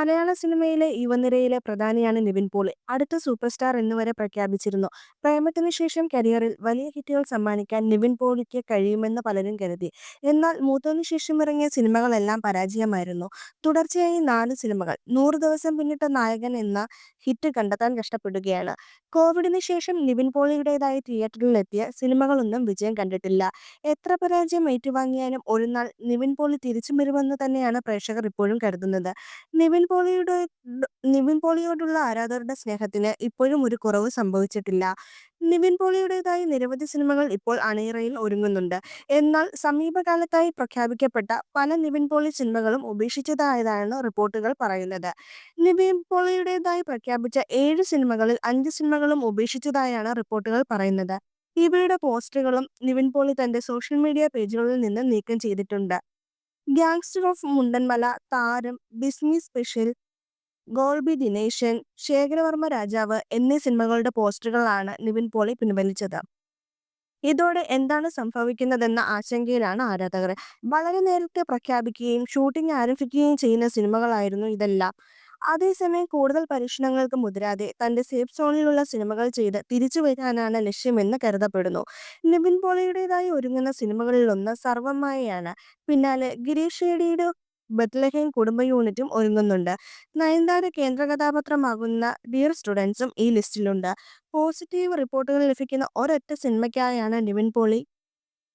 മലയാള സിനിമയിലെ യുവനിരയിലെ പ്രധാനിയാണ് നിവിൻ പോളി. അടുത്ത സൂപ്പർ സ്റ്റാർ എന്നുവരെ പ്രഖ്യാപിച്ചിരുന്നു. പ്രേമത്തിന് ശേഷം കരിയറിൽ വലിയ ഹിറ്റുകൾ സമ്മാനിക്കാൻ നിവിൻ പോളിക്ക് കഴിയുമെന്ന് പലരും കരുതി. എന്നാൽ മൂത്തതിനു ശേഷം ഇറങ്ങിയ സിനിമകളെല്ലാം പരാജയമായിരുന്നു. തുടർച്ചയായി നാല് സിനിമകൾ. നൂറ് ദിവസം പിന്നിട്ട നായകൻ എന്ന ഹിറ്റ് കണ്ടെത്താൻ കഷ്ടപ്പെടുകയാണ്. കോവിഡിന് ശേഷം നിവിൻ പോളിയുടേതായി തിയേറ്ററിലെത്തിയ സിനിമകളൊന്നും വിജയം കണ്ടിട്ടില്ല. എത്ര പരാജയം ഏറ്റുവാങ്ങിയാലും ഒരു നാൾ നിവിൻ പോളി തിരിച്ചു വരുമെന്ന് തന്നെയാണ് പ്രേക്ഷകർ ഇപ്പോഴും കരുതുന്നത്. നിവിൻ പോളിയുടെ നിവിൻ പോളിയോടുള്ള ആരാധകരുടെ സ്നേഹത്തിന് ഇപ്പോഴും ഒരു കുറവ് സംഭവിച്ചിട്ടില്ല. നിവിൻ പോളിയുടേതായി നിരവധി സിനിമകൾ ഇപ്പോൾ അണിയറയിൽ ഒരുങ്ങുന്നുണ്ട്. എന്നാൽ സമീപകാലത്തായി പ്രഖ്യാപിക്കപ്പെട്ട പല നിവിൻ പോളി സിനിമകളും ഉപേക്ഷിച്ചതായതാണ് റിപ്പോർട്ടുകൾ പറയുന്നത്. നിവിൻ പോളിയുടേതായി പ്രഖ്യാപിച്ച ഏഴ് സിനിമകളിൽ അഞ്ച് സിനിമകളും ഉപേക്ഷിച്ചതായാണ് റിപ്പോർട്ടുകൾ പറയുന്നത്. ഇവയുടെ പോസ്റ്ററുകളും നിവിൻ പോളി തന്റെ സോഷ്യൽ മീഡിയ പേജുകളിൽ നിന്ന് നീക്കം ചെയ്തിട്ടുണ്ട്. ഗ്യാങ്സ്റ്റർ ഓഫ് മുണ്ടൻമല താരം, ബിസ്മി സ്പെഷ്യൽ, ഗോൾബി ദിനേശൻ, ശേഖരവർമ്മ രാജാവ് എന്നീ സിനിമകളുടെ പോസ്റ്ററുകളാണ് നിവിൻ പോളി പിൻവലിച്ചത്. ഇതോടെ എന്താണ് സംഭവിക്കുന്നതെന്ന ആശങ്കയിലാണ് ആരാധകർ. വളരെ നേരത്തെ പ്രഖ്യാപിക്കുകയും ഷൂട്ടിംഗ് ആരംഭിക്കുകയും ചെയ്യുന്ന സിനിമകളായിരുന്നു ഇതെല്ലാം. അതേസമയം കൂടുതൽ പരീക്ഷണങ്ങൾക്ക് മുതിരാതെ തന്റെ സേഫ് സോണിലുള്ള സിനിമകൾ ചെയ്ത് തിരിച്ചു വരാനാണ് ലക്ഷ്യമെന്ന് കരുതപ്പെടുന്നു. നിബിൻ പോളിയുടേതായി ഒരുങ്ങുന്ന സിനിമകളിലൊന്ന് സർവമായയാണ് പിന്നാലെ ഗിരീഷ് ഷേഡിയുടെ ബത്ലഹേം കുടുംബ യൂണിറ്റും ഒരുങ്ങുന്നുണ്ട്. നയൻതാര കേന്ദ്രകഥാപാത്രമാകുന്ന ഡിയർ സ്റ്റുഡൻസും ഈ ലിസ്റ്റിലുണ്ട്. പോസിറ്റീവ് റിപ്പോർട്ടുകൾ ലഭിക്കുന്ന ഒരൊറ്റ സിനിമയ്ക്കായാണ് നിവിൻ പോളി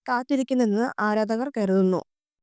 കാത്തിരിക്കുന്നതെന്ന് ആരാധകർ കരുതുന്നു.